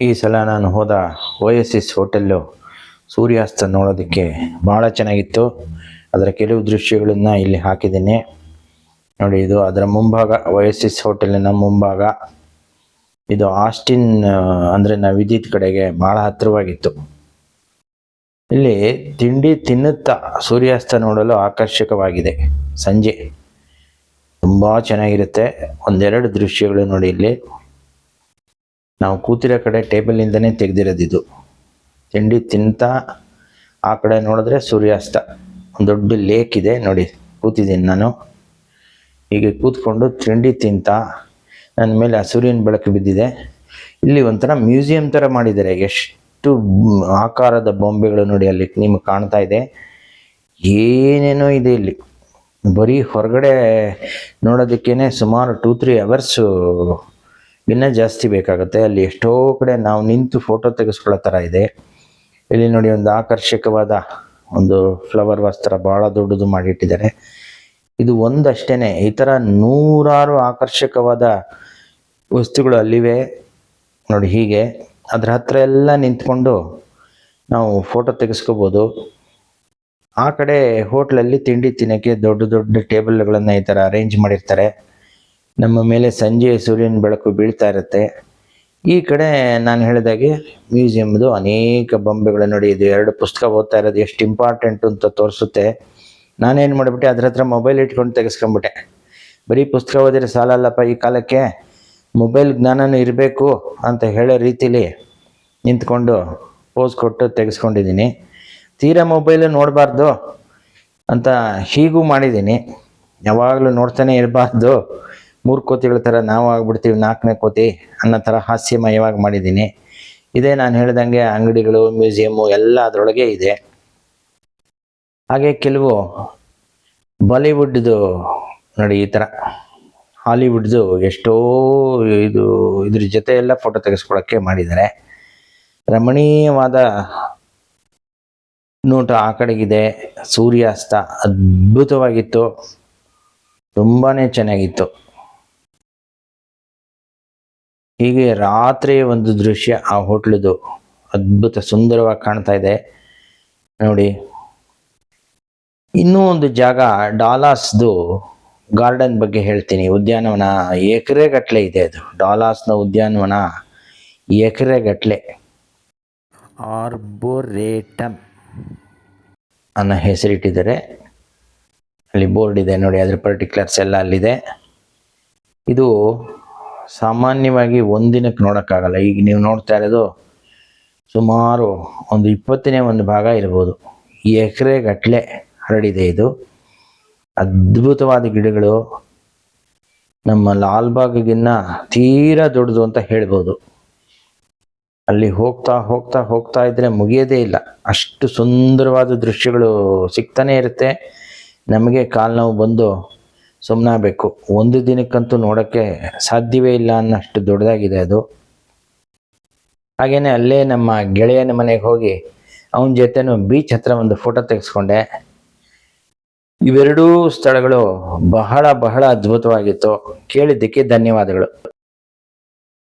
ಈ ಸಲ ನಾನು ಹೋದ ಓಯಸಿಸ್ ಹೋಟೆಲ್ಲು ಸೂರ್ಯಾಸ್ತ ನೋಡೋದಕ್ಕೆ ಭಾಳ ಚೆನ್ನಾಗಿತ್ತು. ಅದರ ಕೆಲವು ದೃಶ್ಯಗಳನ್ನು ಇಲ್ಲಿ ಹಾಕಿದ್ದೀನಿ. ನೋಡಿ, ಇದು ಅದರ ಮುಂಭಾಗ ಓಯಸಿಸ್ ಹೋಟೆಲಿನ ಮುಂಭಾಗ. ಇದು ಆಸ್ಟಿನ್ ಅಂದರೆ ನವಿದಿದ್ ಕಡೆಗೆ ಭಾಳ ಹತ್ತಿರವಾಗಿತ್ತು. ಇಲ್ಲಿ ತಿಂಡಿ ತಿನ್ನುತ್ತಾ ಸೂರ್ಯಾಸ್ತ ನೋಡಲು ಆಕರ್ಷಕವಾಗಿದೆ. ಸಂಜೆ. ತುಂಬ ಚೆನ್ನಾಗಿರುತ್ತೆ. ಒಂದೆರಡು ದೃಶ್ಯಗಳು ನೋಡಿ ಇಲ್ಲಿ. ನಾವು ಕೂತಿರೋ ಕಡೆ ಟೇಬಲಿಂದನೇ ತೆಗೆದಿರೋದಿದು ತಿಂಡಿ ತಿಂತಾ ಆ ಕಡೆ ನೋಡಿದ್ರೆ ಸೂರ್ಯಾಸ್ತ. ಒಂದು ದೊಡ್ಡ ಲೇಕ್ ಇದೆ ನೋಡಿ, ಕೂತಿದ್ದೀನಿ ನಾನು. ಹೀಗೆ ಕೂತ್ಕೊಂಡು ತಿಂಡಿ ತಿಂತಾ ನನ್ನ ಮೇಲೆ ಆ ಸೂರ್ಯನ ಬೆಳಕು ಬಿದ್ದಿದೆ. ಇಲ್ಲಿ ಒಂಥರ ಮ್ಯೂಸಿಯಂ ಥರ ಮಾಡಿದ್ದಾರೆ. ಎಷ್ಟು ಆಕಾರದ ಬೊಂಬೆಗಳು ನೋಡಿ ಅಲ್ಲಿ ನಿಮಗೆ ಕಾಣ್ತಾ ಇದೆ. ಏನೇನೋ ಇದೆ ಇಲ್ಲಿ. ಬರೀ ಹೊರಗಡೆ ನೋಡೋದಕ್ಕೇನೆ ಸುಮಾರು ಟೂ ತ್ರೀ ಅವರ್ಸು ಇನ್ನೂ ಜಾಸ್ತಿ ಬೇಕಾಗುತ್ತೆ. ಅಲ್ಲಿ ಎಷ್ಟೋ ಕಡೆ ನಾವು ನಿಂತು ಫೋಟೋ ತೆಗೆಸ್ಕೊಳ್ಳೋ ಥರ ಇದೆ. ಇಲ್ಲಿ ನೋಡಿ ಒಂದು ಆಕರ್ಷಕವಾದ ಒಂದು ಫ್ಲವರ್ ವಸ್ತ್ರ ಭಾಳ ದೊಡ್ಡದು ಮಾಡಿಟ್ಟಿದ್ದಾರೆ. ಇದು ಒಂದಷ್ಟೇ ಈ ಥರ ನೂರಾರು ಆಕರ್ಷಕವಾದ ವಸ್ತುಗಳು ಅಲ್ಲಿವೆ. ನೋಡಿ ಹೀಗೆ. ಅದ್ರ ಹತ್ರ ಎಲ್ಲ ನಿಂತ್ಕೊಂಡು ನಾವು ಫೋಟೋ ತೆಗೆಸ್ಕೋಬೋದು. ಆ ಕಡೆ ಹೋಟ್ಲಲ್ಲಿ ತಿಂಡಿ ತಿನ್ನೋಕ್ಕೆ ದೊಡ್ಡ ದೊಡ್ಡ ಟೇಬಲ್ಗಳನ್ನು ಈ ಥರ ಅರೇಂಜ್ ಮಾಡಿರ್ತಾರೆ. ನಮ್ಮ ಮೇಲೆ ಸಂಜೆ ಸೂರ್ಯನ ಬೆಳಕು ಬೀಳ್ತಾ ಇರುತ್ತೆ. ಈ ಕಡೆ ನಾನು ಹೇಳಿದಾಗೆ ಮ್ಯೂಸಿಯಮ್ದು ಅನೇಕ ಬೊಂಬೆಗಳು ನೋಡಿ, ಇದು ಎರಡು ಪುಸ್ತಕ ಓದ್ತಾ ಇರೋದು ಎಷ್ಟು ಇಂಪಾರ್ಟೆಂಟ್ ಅಂತ ತೋರಿಸುತ್ತೆ. ನಾನೇನು ಮಾಡಿಬಿಟ್ಟೆ, ಅದ್ರ ಹತ್ರ ಮೊಬೈಲ್ ಇಟ್ಕೊಂಡು ತೆಗೆಸ್ಕೊಂಬಿಟ್ಟೆ ಬರೀ ಪುಸ್ತಕ ಓದಿದ್ರೆ ಸಾಲಲ್ಲಪ್ಪ ಈ ಕಾಲಕ್ಕೆ? ಮೊಬೈಲ್ ಜ್ಞಾನನೂ ಇರಬೇಕು ಅಂತ ಹೇಳೋ ರೀತಿಲಿ ನಿಂತ್ಕೊಂಡು ಪೋಸ್ ಕೊಟ್ಟು ತೆಗೆಸ್ಕೊಂಡಿದ್ದೀನಿ. ತೀರಾ ಮೊಬೈಲ್ ನೋಡಬಾರ್ದು ಅಂತ ಹೀಗೂ ಮಾಡಿದ್ದೀನಿ. ಯಾವಾಗಲೂ ನೋಡ್ತಾನೆ ಇರಬಾರ್ದು. ಮೂರು ಕೋತಿಗಳ ಥರ ನಾವು ಆಗ್ಬಿಡ್ತೀವಿ ನಾಲ್ಕನೇ ಕೋತಿ ಅನ್ನೋ ಥರ ಹಾಸ್ಯಮಯವಾಗಿ ಮಾಡಿದ್ದೀನಿ. ಇದೇ ನಾನು ಹೇಳ್ದಂಗೆ ಅಂಗಡಿಗಳು, ಮ್ಯೂಸಿಯಮ್ಮು ಎಲ್ಲ ಅದರೊಳಗೆ ಇದೆ. ಹಾಗೆ ಕೆಲವು ಬಾಲಿವುಡ್ದು ನೋಡಿ ಈ ಥರ ಹಾಲಿವುಡ್ದು ಎಷ್ಟೋ ಇದು ಇದ್ರ ಜೊತೆ ಎಲ್ಲ ಫೋಟೋ ತೆಗೆಸ್ಕೊಳ್ಳೋಕ್ಕೆ ಮಾಡಿದ್ದಾರೆ. ರಮಣೀಯವಾದ ನೋಟ ಆ ಕಡೆಗಿದೆ. ಸೂರ್ಯಾಸ್ತ ಅದ್ಭುತವಾಗಿತ್ತು. ತುಂಬಾ ಚೆನ್ನಾಗಿತ್ತು. ಹೀಗೆ ರಾತ್ರಿ ಒಂದು ದೃಶ್ಯ ಆ ಹೋಟ್ಲದು ಅದ್ಭುತ ಸುಂದರವಾಗಿ ಕಾಣ್ತಾ ಇದೆ. ನೋಡಿ ಇನ್ನೂ ಒಂದು ಜಾಗ ಡಾಲಾಸ್ದು ಗಾರ್ಡನ್ ಬಗ್ಗೆ ಹೇಳ್ತೀನಿ. ಉದ್ಯಾನವನ ಎಕರೆಗಟ್ಟಲೆ ಇದೆ ಅದು. ಡಾಲಾಸ್ನ ಉದ್ಯಾನವನ ಎಕರೆಗಟ್ಟಲೆ ಆರ್ಬೋರೇಟಮ್. ಅನ್ನೋ ಹೆಸರಿಟ್ಟಿದ್ದಾರೆ. ಅಲ್ಲಿ ಬೋರ್ಡ್ ಇದೆ ನೋಡಿ ಅದ್ರ ಪರ್ಟಿಕ್ಯುಲರ್ಸ್ ಎಲ್ಲ ಅಲ್ಲಿದೆ. ಇದು ಸಾಮಾನ್ಯವಾಗಿ ಒಂದಿನಕ್ಕೆ ನೋಡೋಕ್ಕಾಗಲ್ಲ. ಈಗ ನೀವು ನೋಡ್ತಾ ಇರೋದು ಸುಮಾರು ಒಂದು ಇಪ್ಪತ್ತನೇ ಒಂದು ಭಾಗ ಇರ್ಬೋದು. ಎಕರೆ ಗಟ್ಟಲೆ ಹರಡಿದೆ ಇದು. ಅದ್ಭುತವಾದ ಗಿಡಗಳು. ನಮ್ಮ ಲಾಲ್ಬಾಗಿನ್ನ ತೀರಾ ದೊಡ್ಡದು ಅಂತ ಹೇಳ್ಬೋದು. ಅಲ್ಲಿ ಹೋಗ್ತಾ ಹೋಗ್ತಾ ಹೋಗ್ತಾ ಇದ್ರೆ ಮುಗಿಯೋದೇ ಇಲ್ಲ. ಅಷ್ಟು ಸುಂದರವಾದ ದೃಶ್ಯಗಳು ಸಿಗ್ತಾನೆ ಇರುತ್ತೆ. ನಮಗೆ ಕಾಲು ನೋವು ಬಂದು ಸುಮ್ಮನಾಗಬೇಕು ಒಂದು ದಿನಕ್ಕಂತೂ ನೋಡೋಕ್ಕೆ ಸಾಧ್ಯವೇ ಇಲ್ಲ ಅನ್ನಷ್ಟು ದೊಡ್ಡದಾಗಿದೆ ಅದು. ಹಾಗೆಯೇ ಅಲ್ಲೇ ನಮ್ಮ ಗೆಳೆಯನ ಮನೆಗೆ ಹೋಗಿ ಅವನ ಜೊತೆನೂ ಬೀಚ್ ಹತ್ರ ಒಂದು ಫೋಟೋ ತೆಗೆಸ್ಕೊಂಡೆ. ಇವೆರಡೂ ಸ್ಥಳಗಳು ಬಹಳ ಬಹಳ ಅದ್ಭುತವಾಗಿತ್ತು. ಕೇಳಿದ್ದಕ್ಕೆ ಧನ್ಯವಾದಗಳು.